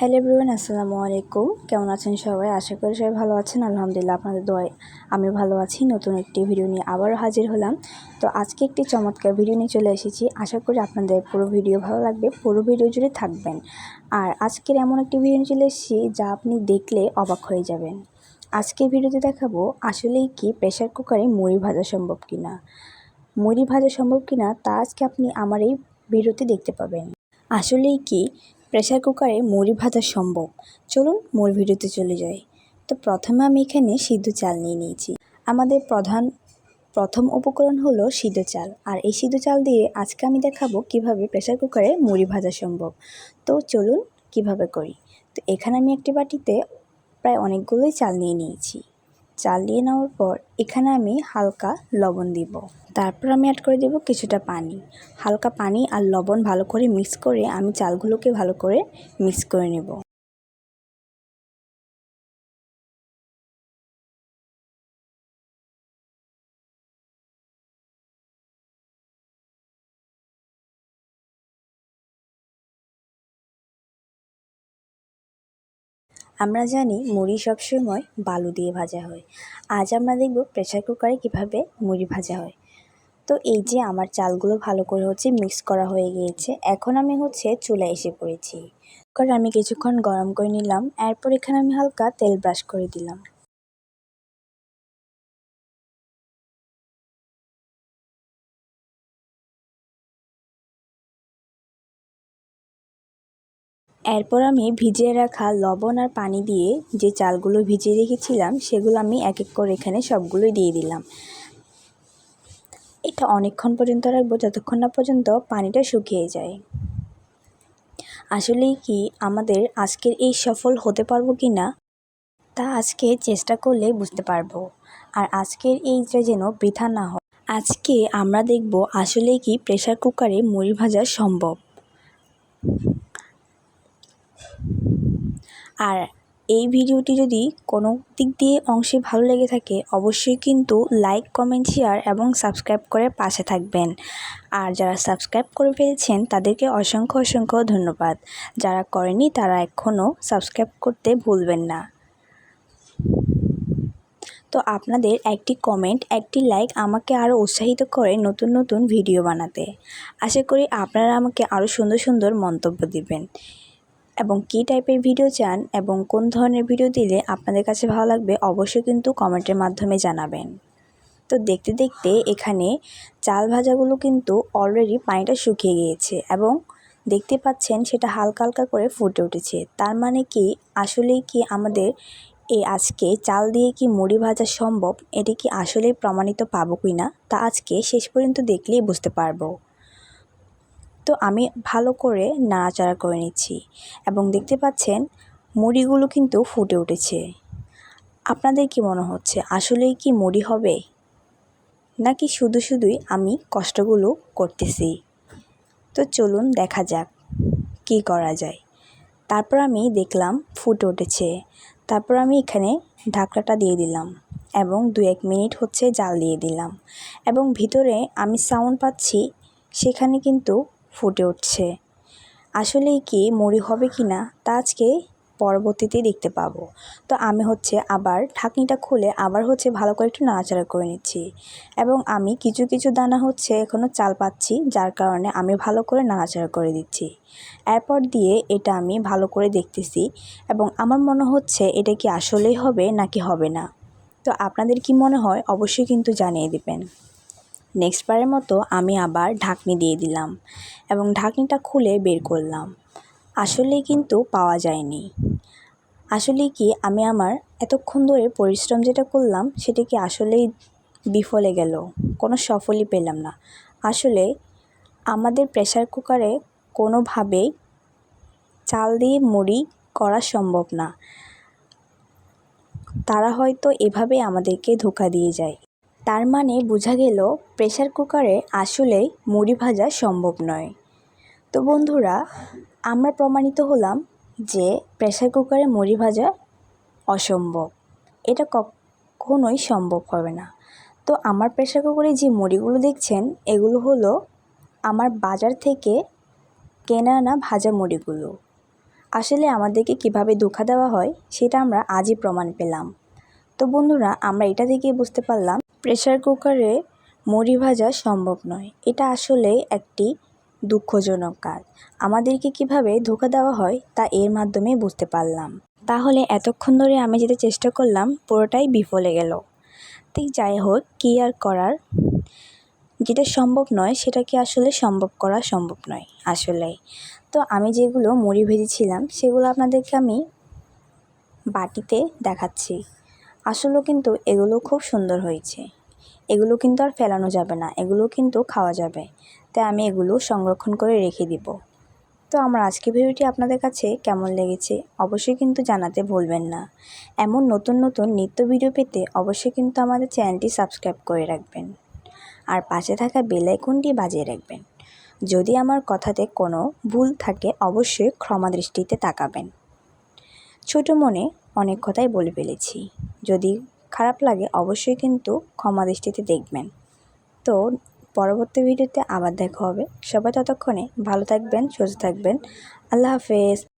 Hello everyone, আসসালামু আলাইকুম। কেমন আছেন সবাই? আশা করি সবাই ভালো আছেন। আলহামদুলিল্লাহ, আপনাদের দোয়ায় আমি ভালো আছি। নতুন একটি ভিডিও নিয়ে আবারও হাজির হলাম। তো আজকে একটি চমৎকার ভিডিও নিয়ে চলে এসেছি। আশা করি আপনাদের পুরো ভিডিও ভালো লাগবে। পুরো ভিডিও জুড়ে থাকবেন। আর আজকের এমন একটি ভিডিও নিয়ে চলে এসেছি যা আপনি দেখলে অবাক হয়ে যাবেন। আজকে ভিডিওতে দেখাবো, আসলেই কি প্রেশার কুকারে মুড়ি ভাজা সম্ভব কিনা? মুড়ি ভাজা সম্ভব কিনা তা আজকে আপনি আমার এই ভিডিওতে দেখতে পাবেন। আসলেই কি প্রেশার কুকারে মুড়ি ভাজা সম্ভব। চলুন মূল ভিডিওতে চলে যাই। তো প্রথমে আমি এখানে সিদ্ধ চাল নিয়ে নিয়েছি। আমাদের প্রধান, প্রথম উপকরণ হলো সিদ্ধ চাল। আর এই সিদ্ধ চাল দিয়ে আজকে আমি দেখাবো কীভাবে প্রেশার কুকারে মুড়ি ভাজা সম্ভব। তো চলুন কীভাবে করি। তো এখানে আমি একটি বাটিতে প্রায় অনেকগুলোই চাল নিয়ে নিয়েছি। চাল নিয়ে নেওয়ার পর এখানে আমি হালকা লবণ দিব। তারপর আমি অ্যাড করে দেব কিছুটা পানি। হালকা পানি আর লবণ ভালো করে মিক্স করে আমি চালগুলোকে ভালো করে মিক্স করে নেব। আমরা জানি মুড়ি সবসময় বালু দিয়ে ভাজা হয়। আজ আমরা দেখব প্রেশার কুকারে কীভাবে মুড়ি ভাজা হয়। তো এই যে আমার চালগুলো ভালো করে হচ্ছে মিক্স করা হয়ে গিয়েছে, এখন আমি হচ্ছে চুলা এসে পড়েছি। কারণ আমি কিছুক্ষণ গরম করে নিলাম, এরপর এখানে আমি হালকা তেল ব্রাশ করে দিলাম। এরপর আমি ভিজিয়ে রাখা লবণ আর পানি দিয়ে যে চালগুলো ভিজিয়ে রেখেছিলাম, সেগুলো আমি এক এক করে এখানে সবগুলোই দিয়ে দিলাম। এটা অনেকক্ষণ পর্যন্ত রাখব, যতক্ষণ না পর্যন্ত পানিটা শুকিয়ে যায়। আসলেই কি আমাদের আজকের এই সফল হতে পারব কি না, তা আজকে চেষ্টা করলে বুঝতে পারব। আর আজকের এইটা যেন বৃথা না হয়, আজকে আমরা দেখব আসলেই কি প্রেশার কুকারে মুড়ি ভাজা সম্ভব। আর এই ভিডিওটি যদি কোনো দিক দিয়ে অংশে ভালো লেগে থাকে, অবশ্যই কিন্তু লাইক, কমেন্ট, শেয়ার এবং সাবস্ক্রাইব করে পাশে থাকবেন। আর যারা সাবস্ক্রাইব করে ফেলেছেন, তাদেরকে অসংখ্য অসংখ্য ধন্যবাদ। যারা করেনি তারা এখনও সাবস্ক্রাইব করতে ভুলবেন না। তো আপনাদের একটি কমেন্ট, একটি লাইক আমাকে আরও উৎসাহিত করে নতুন নতুন ভিডিও বানাতে। আশা করি আপনারা আমাকে আরও সুন্দর সুন্দর মন্তব্য দিবেন। এবং কী টাইপের ভিডিও চান এবং কোন ধরনের ভিডিও দিলে আপনাদের কাছে ভালো লাগবে অবশ্যই কিন্তু কমেন্টের মাধ্যমে জানাবেন। তো দেখতে দেখতে এখানে চাল ভাজাগুলো কিন্তু অলরেডি পানিটা শুকিয়ে গিয়েছে এবং দেখতে পাচ্ছেন সেটা হালকা হালকা করে ফুটে উঠেছে। তার মানে কি? আসলেই কি আমাদের এই আজকে চাল দিয়ে কি মুড়ি ভাজা সম্ভব? এটি কি আসলেই প্রমাণিত পাবো কি না তা আজকে শেষ পর্যন্ত দেখলেই বুঝতে পারব। তো আমি ভালো করে নাড়াচাড়া করে নিচ্ছি এবং দেখতে পাচ্ছেন মুড়িগুলো কিন্তু ফুটে উঠেছে। আপনাদের কি মনে হচ্ছে, আসলেই কি মুড়ি হবে? নাকি শুধু শুধুই আমি কষ্টগুলো করতেছি? তো চলুন দেখা যাক কি করা যায়। তারপর আমি দেখলাম ফুটে উঠেছে। তারপর আমি এখানে ঢাকনাটা দিয়ে দিলাম এবং দু এক মিনিট হচ্ছে জাল দিয়ে দিলাম এবং ভিতরে আমি সাউন্ড পাচ্ছি, সেখানে কিন্তু ফুটে উঠছে। আসলেই কি মুড়ি হবে কি না, তা আজকে পরবর্তীতে দেখতে পাবো। তো আমি হচ্ছে আবার ঢাকনিটা খুলে আবার হচ্ছে ভালো করে একটু নাড়াচাড়া করে নিচ্ছি। এবং আমি কিছু কিছু দানা হচ্ছে এখনও চাল পাচ্ছি, যার কারণে আমি ভালো করে নাড়াচাড়া করে দিচ্ছি। এরপর দিয়ে এটা আমি ভালো করে দেখতেছি এবং আমার মনে হচ্ছে এটা কি আসলেই হবে নাকি হবে না। তো আপনাদের কি মনে হয় অবশ্যই কিন্তু জানিয়ে দিবেন। নেক্সট বারের মতো আমি আবার ঢাকনি দিয়ে দিলাম এবং ঢাকনিটা খুলে বের করলাম। আসলেই কিন্তু পাওয়া যায়নি। আসলে কি আমি আমার এতক্ষণ ধরে পরিশ্রম যেটা করলাম সেটা কি আসলেই বিফলে গেল? কোনো সফলই পেলাম না। আসলে আমাদের প্রেশার কুকারে কোনোভাবেই চাল দিয়ে মুড়ি করা সম্ভব না। তারা হয়তো এভাবে আমাদেরকে ধোকা দিয়ে যায়। তার মানে বোঝা গেল প্রেশার কুকারে আসলেই মুড়ি ভাজা সম্ভব নয়। তো বন্ধুরা, আমরা প্রমাণিত হলাম যে প্রেশার কুকারে মুড়ি ভাজা অসম্ভব। এটা কখনোই সম্ভব হবে না। তো আমার প্রেশার কুকারে যে মুড়িগুলো দেখছেন, এগুলো হলো আমার বাজার থেকে কেনা আনা ভাজা মুড়িগুলো। আসলে আমাদেরকে কীভাবে ধোঁকা দেওয়া হয়, সেটা আমরা আজই প্রমাণ পেলাম। তো বন্ধুরা, আমরা এটা থেকেই বুঝতে পারলাম প্রেসার কুকারে মুড়ি ভাজা সম্ভব নয়। এটা আসলে একটি দুঃখজনক কাজ। আমাদেরকে কীভাবে ধোঁকা দেওয়া হয় তা এর মাধ্যমে বুঝতে পারলাম। তাহলে এতক্ষণ ধরে আমি যেটা চেষ্টা করলাম, পুরোটাই বিফলে গেল। ঠিক যাই হোক, কী আর করার? যেটা সম্ভব নয় সেটা কি আসলে সম্ভব করা সম্ভব নয়, আসলে। তো আমি যেগুলো মুড়ি ভেজেছিলাম, সেগুলো আপনাদেরকে আমি বাটিতে দেখাচ্ছি। আসলেও কিন্তু এগুলো খুব সুন্দর হয়েছে। এগুলো কিন্তু আর ফেলানো যাবে না, এগুলো কিন্তু খাওয়া যাবে। তাই আমি এগুলো সংরক্ষণ করে রেখে দিব। তো আমার আজকের ভিডিওটি আপনাদের কাছে কেমন লেগেছে অবশ্যই কিন্তু জানাতে ভুলবেন না। এমন নতুন নতুন নিত্য ভিডিও পেতে অবশ্যই কিন্তু আমাদের চ্যানেলটি সাবস্ক্রাইব করে রাখবেন। আর পাশে থাকা বেল আইকনটি বাজিয়ে রাখবেন। যদি আমার কথাতে কোনো ভুল থাকে অবশ্যই ক্ষমা দৃষ্টিতে তাকাবেন। ছোট মনে অনেক কথাই বলে ফেলেছি। যদি খারাপ লাগে, অবশ্যই কিন্তু ক্ষমা দৃষ্টিতে দেখবেন। তো, পরবর্তী ভিডিওতে আবার দেখা হবে। সবাই ততক্ষণে ভালো থাকবেন, সুস্থ থাকবেন। আল্লাহ হাফেজ।